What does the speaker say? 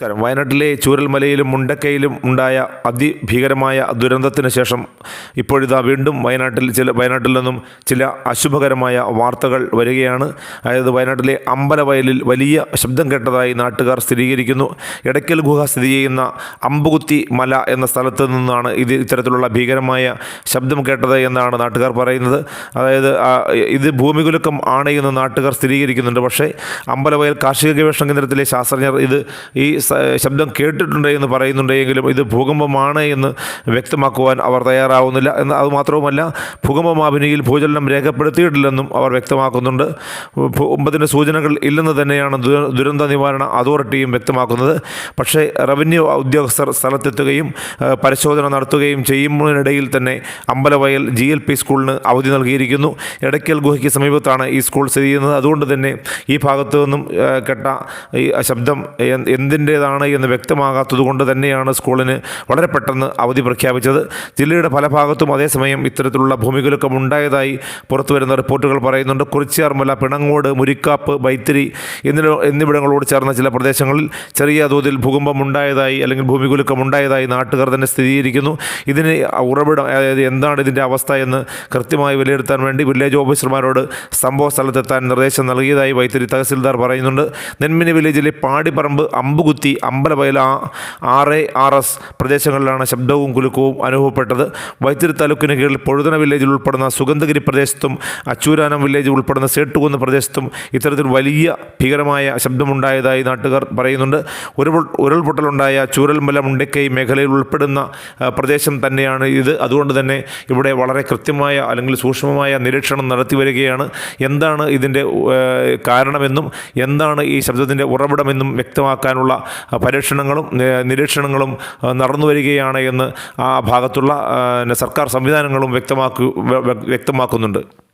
നമസ്കാരം. വയനാട്ടിലെ ചൂരൽമലയിലും മുണ്ടക്കയിലും ഉണ്ടായ അതിഭീകരമായ ദുരന്തത്തിന് ശേഷം ഇപ്പോഴിതാ വീണ്ടും വയനാട്ടിൽ ചില വയനാട്ടിൽ നിന്നും ചില അശുഭകരമായ വാർത്തകൾ വരികയാണ്. അതായത് വയനാട്ടിലെ അമ്പലവയലിൽ വലിയ ശബ്ദം കേട്ടതായി നാട്ടുകാർ സ്ഥിരീകരിക്കുന്നു. എടയ്ക്കൽ ഗുഹ സ്ഥിതി ചെയ്യുന്ന അമ്പുകുത്തി മല എന്ന സ്ഥലത്ത് നിന്നാണ് ഇത് ഇത്തരത്തിലുള്ള ഭീകരമായ ശബ്ദം കേട്ടത് എന്നാണ് നാട്ടുകാർ പറയുന്നത്. അതായത് ഇത് ഭൂമികുലുക്കം ആണ് എന്ന് നാട്ടുകാർ സ്ഥിരീകരിക്കുന്നുണ്ട്. പക്ഷേ അമ്പലവയൽ കാർഷിക ഗവേഷണ കേന്ദ്രത്തിലെ ശാസ്ത്രജ്ഞർ ഇത് ഈ ശബ്ദം കേട്ടിട്ടുണ്ട് എന്ന് പറയുന്നുണ്ടെങ്കിലും ഇത് ഭൂകമ്പമാണ് എന്ന് വ്യക്തമാക്കുവാൻ അവർ തയ്യാറാവുന്നില്ല എന്ന് അതുമാത്രവുമല്ല ഭൂകമ്പമാഭിനിയിൽ ഭൂചലനം രേഖപ്പെടുത്തിയിട്ടില്ലെന്നും അവർ വ്യക്തമാക്കുന്നുണ്ട്. ഭൂകമ്പത്തിന്റെ സൂചനകൾ ഇല്ലെന്ന് തന്നെയാണ് ദുരന്ത നിവാരണ അതോറിറ്റിയും വ്യക്തമാക്കുന്നത്. പക്ഷേ റവന്യൂ ഉദ്യോഗസ്ഥർ സ്ഥലത്തെത്തുകയും പരിശോധന നടത്തുകയും ചെയ്യുന്നതിനിടയിൽ തന്നെ അമ്പലവയൽ ജി എൽ പി സ്കൂളിന് അവധി നൽകിയിരിക്കുന്നു. എടയ്ക്കൽ ഗുഹയ്ക്ക് സമീപത്താണ് ഈ സ്കൂൾ സ്ഥിതി ചെയ്യുന്നത്. അതുകൊണ്ട് തന്നെ ഈ ഭാഗത്തു നിന്നും കെട്ട ഈ ശബ്ദം എ- എന്തിന്റേതാണ് എന്ന് വ്യക്തമാകാത്തത് കൊണ്ട് തന്നെയാണ് സ്കൂളിന് വളരെ പെട്ടെന്ന് അവധി പ്രഖ്യാപിച്ചത്. ജില്ലയുടെ പല ഭാഗത്തും അതേസമയം ഇത്തരത്തിലുള്ള ഭൂമികുലുക്കം ഉണ്ടായതായി പുറത്തുവരുന്ന റിപ്പോർട്ടുകൾ പറയുന്നുണ്ട്. കുറിച്ചിയാർമല പിണങ്ങോട് മുരിക്കാപ്പ് ബൈത്തിരി എന്നിവ എന്നിവിടങ്ങളോട് ചേർന്ന ചില പ്രദേശങ്ങളിൽ ചെറിയ തോതിൽ ഭൂകമ്പം ഉണ്ടായതായി അല്ലെങ്കിൽ ഭൂമികുലുക്കം ഉണ്ടായതായി നാട്ടുകാർ തന്നെ സ്ഥിരീകരിക്കുന്നു. ഇതിന് ഉറവിടം അതായത് എന്താണ് ഇതിന്റെ അവസ്ഥ എന്ന് കൃത്യമായി വിലയിരുത്താൻ വേണ്ടി വില്ലേജ് ഓഫീസർമാരോട് സംഭവ സ്ഥലത്തെത്താൻ നിർദ്ദേശം നൽകിയതായി വൈത്തിരി തഹസിൽദാർ പറയുന്നുണ്ട്. നെന്മിനി വില്ലേജിലെ പാടിപ്പറമ്പ് അമ്പുകുത്തി അമ്പലവയൽ ആ- ആർ എസ് പ്രദേശങ്ങളിലാണ് ശബ്ദവും കുലുക്കവും അനുഭവപ്പെട്ടത്. വൈത്തിരി താലൂക്കിന് കീഴിൽ പൊഴുതന വില്ലേജിൽ ഉൾപ്പെടുന്ന സുഗന്ധഗിരി പ്രദേശത്തും അച്ചൂരാനം വില്ലേജ് ഉൾപ്പെടുന്ന സേട്ടുകുന്ന് പ്രദേശത്തും ഇത്തരത്തിൽ വലിയ ഭീകരമായ ശബ്ദമുണ്ടായതായി നാട്ടുകാർ പറയുന്നുണ്ട്. ഉരുൾ ഉരുൾപൊട്ടലുണ്ടായ ചൂരൽമല മുണ്ടക്കൈ മേഖലയിൽ ഉൾപ്പെടുന്ന പ്രദേശം തന്നെയാണ് ഇത്. അതുകൊണ്ട് തന്നെ ഇവിടെ വളരെ കൃത്യമായ അല്ലെങ്കിൽ സൂക്ഷ്മമായ നിരീക്ഷണം നടത്തി വരികയാണ്. എന്താണ് ഇതിന്റെ കാരണമെന്നും എന്താണ് ഈ ശബ്ദത്തിന്റെ ഉറവിടമെന്നും വ്യക്തമാക്കാനുള്ള പരീക്ഷണങ്ങളും നിരീക്ഷണങ്ങളും നടന്നു വരികയാണ് എന്ന് ആ ഭാഗത്തുള്ള സർക്കാർ സംവിധാനങ്ങളും വ്യക്തമാക്കു വ്യക്തമാക്കുന്നുണ്ട്.